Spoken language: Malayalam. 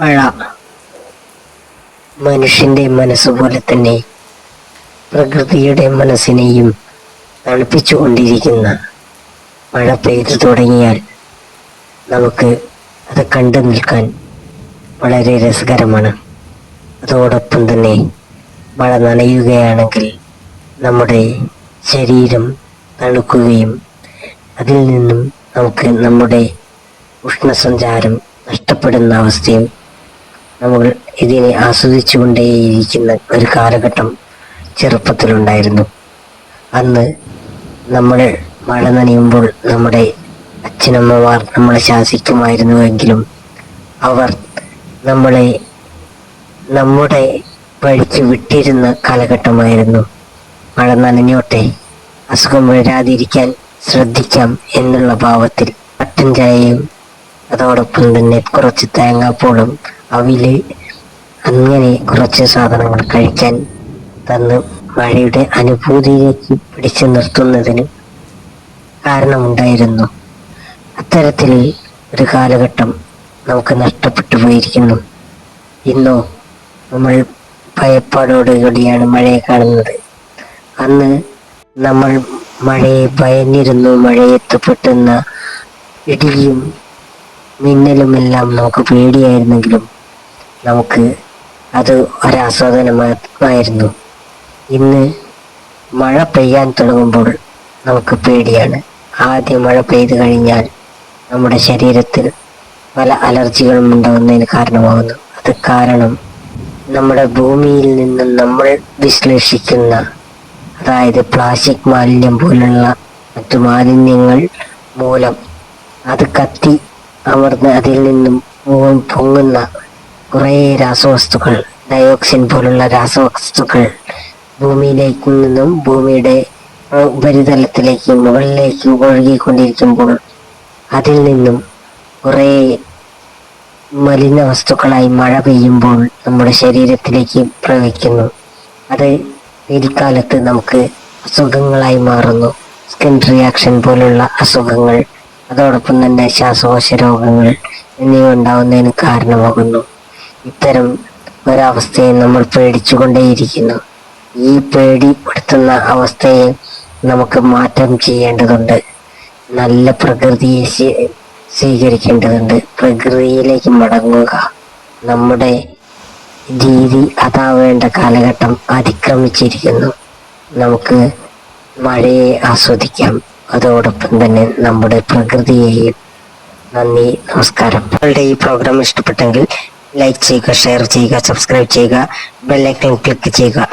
മഴ മനുഷ്യന്റെ മനസ്സുപോലെ തന്നെ പ്രകൃതിയുടെ മനസ്സിനെയും തണുപ്പിച്ചുകൊണ്ടിരിക്കുന്ന മഴ പെയ്തു തുടങ്ങിയാൽ നമുക്ക് അത് കണ്ടു നിൽക്കാൻ വളരെ രസകരമാണ്. അതോടൊപ്പം തന്നെ മഴ നനയുകയാണെങ്കിൽ നമ്മുടെ ശരീരം തണുക്കുകയും അതിൽ നിന്നും നമുക്ക് നമ്മുടെ ഉഷ്ണസഞ്ചാരം നഷ്ടപ്പെടുന്ന അവസ്ഥയും നമ്മൾ ഇതിനെ ആസ്വദിച്ചുകൊണ്ടേയിരിക്കുന്ന ഒരു കാലഘട്ടം ചെറുപ്പത്തിലുണ്ടായിരുന്നു. അന്ന് നമ്മൾ മഴ നനയുമ്പോൾ നമ്മുടെ അച്ഛനമ്മമാർ നമ്മളെ ശാസിക്കുമായിരുന്നുവെങ്കിലും അവർ നമ്മളെ നമ്മുടെ വഴിക്ക് വിട്ടിരുന്ന കാലഘട്ടമായിരുന്നു. മഴ നനഞ്ഞോട്ടെ അസുഖം വരാതിരിക്കാൻ ശ്രദ്ധിക്കാം എന്നുള്ള ഭാവത്തിൽ കട്ടൻ ചായയും അതോടൊപ്പം തന്നെ കുറച്ച് തേങ്ങാപ്പൂളും അവിൽ അങ്ങനെ കുറച്ച് സാധനങ്ങൾ കഴിക്കാൻ തന്ന് മഴയുടെ അനുഭൂതിയിലേക്ക് പിടിച്ചു നിർത്തുന്നതിന് കാരണമുണ്ടായിരുന്നു. അത്തരത്തിൽ ഒരു കാലഘട്ടം നമുക്ക് നഷ്ടപ്പെട്ടു പോയിരിക്കുന്നു. ഇന്നോ നമ്മൾ ഭയപ്പാടോടുകൂടിയാണ് മഴയെ കാണുന്നത്. അന്ന് നമ്മൾ മഴയെ ഭയന്നിരുന്നു മഴയത്ത് പൊട്ടുന്ന ഇടിയും മിന്നലുമെല്ലാം നമുക്ക് പേടിയായിരുന്നെങ്കിലും നമുക്ക് അത് ഒരാസ്വാദനമായിരുന്നു. ഇന്ന് മഴ പെയ്യാൻ തുടങ്ങുമ്പോൾ നമുക്ക് പേടിയാണ്. ആദ്യം മഴ പെയ്തു കഴിഞ്ഞാൽ നമ്മുടെ ശരീരത്തിൽ പല അലർജികളും ഉണ്ടാകുന്നതിന് കാരണമാകുന്നു. അത് കാരണം നമ്മുടെ ഭൂമിയിൽ നിന്നും നമ്മൾ വിശ്ലേഷിക്കുന്ന അതായത് പ്ലാസ്റ്റിക് മാലിന്യം പോലുള്ള മറ്റു മാലിന്യങ്ങൾ മൂലം അത് കത്തി അമർന്ന് അതിൽ നിന്നും പൊങ്ങുന്ന കുറേ രാസവസ്തുക്കൾ ഡയോക്സിൻ പോലുള്ള രാസവസ്തുക്കൾ ഭൂമിയിലേക്ക് നിന്നും ഭൂമിയുടെ ഉപരിതലത്തിലേക്ക് മുകളിലേക്ക് ഒഴുകിക്കൊണ്ടിരിക്കുമ്പോൾ അതിൽ നിന്നും കുറേ മലിന വസ്തുക്കളായി മഴ പെയ്യുമ്പോൾ നമ്മുടെ ശരീരത്തിലേക്ക് പ്രവഹിക്കുന്നു. അത് പിൽക്കാലത്ത് നമുക്ക് അസുഖങ്ങളായി മാറുന്നു. സ്കിൻ റിയാക്ഷൻ പോലുള്ള അസുഖങ്ങൾ അതോടൊപ്പം തന്നെ ശ്വാസകോശ രോഗങ്ങൾ എന്നിവ ഉണ്ടാവുന്നതിന് കാരണമാകുന്നു. ഇത്തരം ഒരവസ്ഥയെ നമ്മൾ പേടിച്ചുകൊണ്ടേയിരിക്കുന്നു. ഈ പേടിപ്പെടുത്തുന്ന അവസ്ഥയെ നമുക്ക് മാറ്റം ചെയ്യേണ്ടതുണ്ട്. നല്ല പ്രകൃതിയെ സ്വീ- സ്വീകരിക്കേണ്ടതുണ്ട്. പ്രകൃതിയിലേക്ക് മടങ്ങുക. നമ്മുടെ രീതി അതാവേണ്ട കാലഘട്ടം അതിക്രമിച്ചിരിക്കുന്നു. നമുക്ക് മഴയെ ആസ്വദിക്കാം. അതോടൊപ്പം തന്നെ നമ്മുടെ പ്രകൃതിയെയും. നന്ദി നമസ്കാരം. നിങ്ങളുടെ ഈ പ്രോഗ്രാം ഇഷ്ടപ്പെട്ടെങ്കിൽ लाइक चाहिएगा शेयर चाहिएगा सब्सक्राइब चाहिएगा बेल आइकन क्लिक कीजिएगा